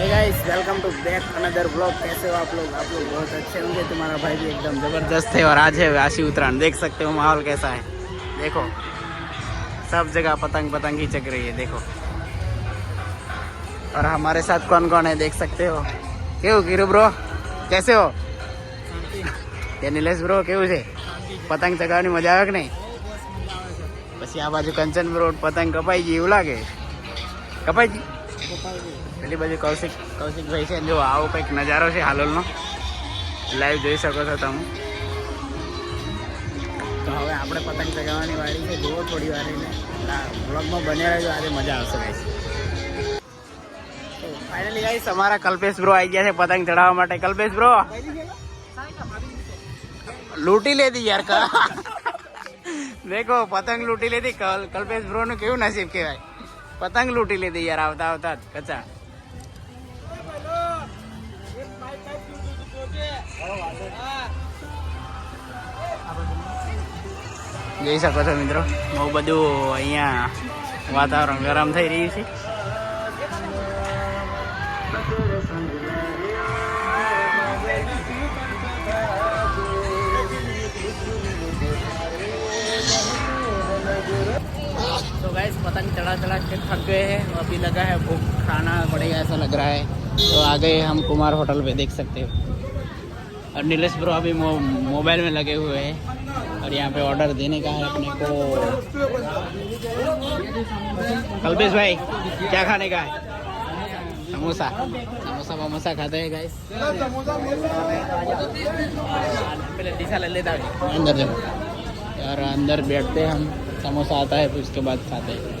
hey guys welcome to back another blog कैसे हो आप लोग आप लोग बहुत अच्छे होंगे तुम्हारा भाई भी एकदम जबरदस्त है और आज है वासी उत्तरायण देख सकते हो माहौल कैसा है देखो सब जगह पतंग पतंग ही चग रही है देखो और हमारे साथ कौन कौन है देख सकते हो કેવું કીરું બ્રો કેસે હો તે નિલેશ બ્રો કેવું છે પતંગ ચગાવવાની મજા આવે કે નહીં પછી આ બાજુ કંચન બ્રો પતંગ કપાઈ ગઈ એવું લાગે કપાઈ ગઈ પેલી બાજુ કૌશિક, કૌશિકભાઈ છે. જો, આવો કંઈક નજારો છે હાલોલનો. લાઈવ જોઈ શકો છો તમે. તો હવે આપણે પતંગ ચગાવવાની વાળી છે. જુઓ થોડી વાર બ્લોગમાં બને રહેજો. આજે મજા આવશે ગાઈસ ફાઇનલી ગાઈસ અમારા કલ્પેશ બ્રો આવી ગયા છે પતંગ ચડાવવા માટે. કલ્પેશ બ્રો લૂંટી લેતી યાર. દેખો, પતંગ લૂંટી લેતી કલ, કલ્પેશ બ્રો નું કેવું નસીબ કહેવાય. પતંગ લૂંટી લીધી યાર, આવતા આવતા કચા. જઈ શકો છો મિત્રો, બહુ બધું અહીંયા વાતાવરણ ગરમ થઈ રહ્યું છે. चढ़ा चढ़ा के थक गए हैं। और अभी लगा है भूख खाना पड़ेगा ऐसा लग रहा है। तो आ गए हम कुमार होटल पे देख सकते हो। और नीलेश ब्रो अभी मो, मोबाइल में लगे हुए हैं। और यहाँ पे ऑर्डर देने का है अपने को। कल्पेश भाई क्या खाने का है? समोसा। समोसा वमोसा खाते हैं गाइस पहले दिशा ले लेता अंदर जाओ और अंदर बैठते हैं हम। समोसा आता है फिर उसके बाद खाते हैं।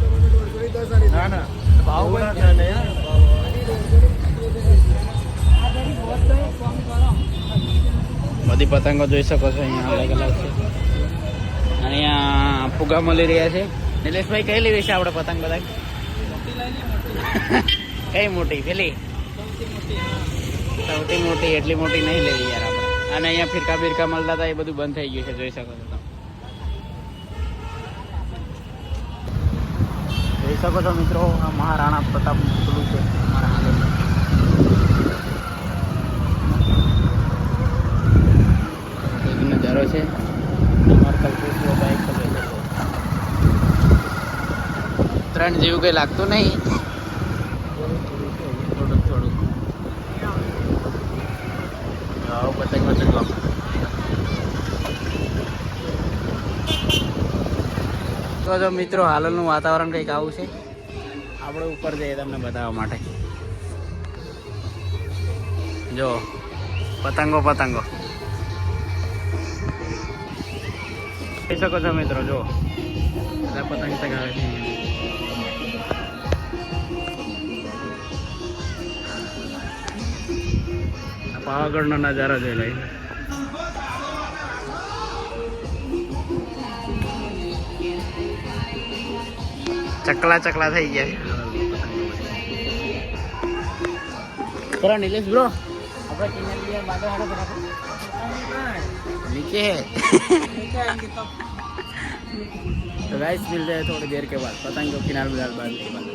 બધી પતંગો જોઈ શકો છો અહીંયા અલગ અલગ છે. અહીંયા ફુગા મળી રહ્યા છે. નિલેશભાઈ, કઈ લેવી છે આપણે પતંગ બધા કઈ મોટી? પેલી? સૌથી મોટી, એટલી મોટી નહીં લેવી યાર આપણે. અને અહીંયા ફિરકા બિરકા મળતા હતા, એ બધું બંધ થઈ ગયું છે, જોઈ શકો છો. જોઈ શકો છો મિત્રો. આ મહારાણા પ્રતાપ પેલું છે. મારા હાલોલનું. નજારો છે. ત્રણ જેવું કંઈ લાગતું નહીં થોડુંક થોડુંક આવો પતંગ પતંગ લો. તો જો મિત્રો, હાલનું વાતાવરણ કંઈક આવું છે? આપણે ઉપર જઈએ તમને બતાવવા માટે. જો, પતંગો પતંગો. કહી શકો છો મિત્રો, જો. બધા પતંગ ચગાવે છે. પાવાગઢનો નજારો જોઈ લઈ ચકલા ચકલા થઈ ગયા છે ચલો નિલેશ બ્રો આપણે કિનારે લઈએ બાદો હાડો फटाफट नीचे है तो गाइस मिलते हैं थोड़ी देर के बाद पतंग को किनारे बिलाल बाद के बाद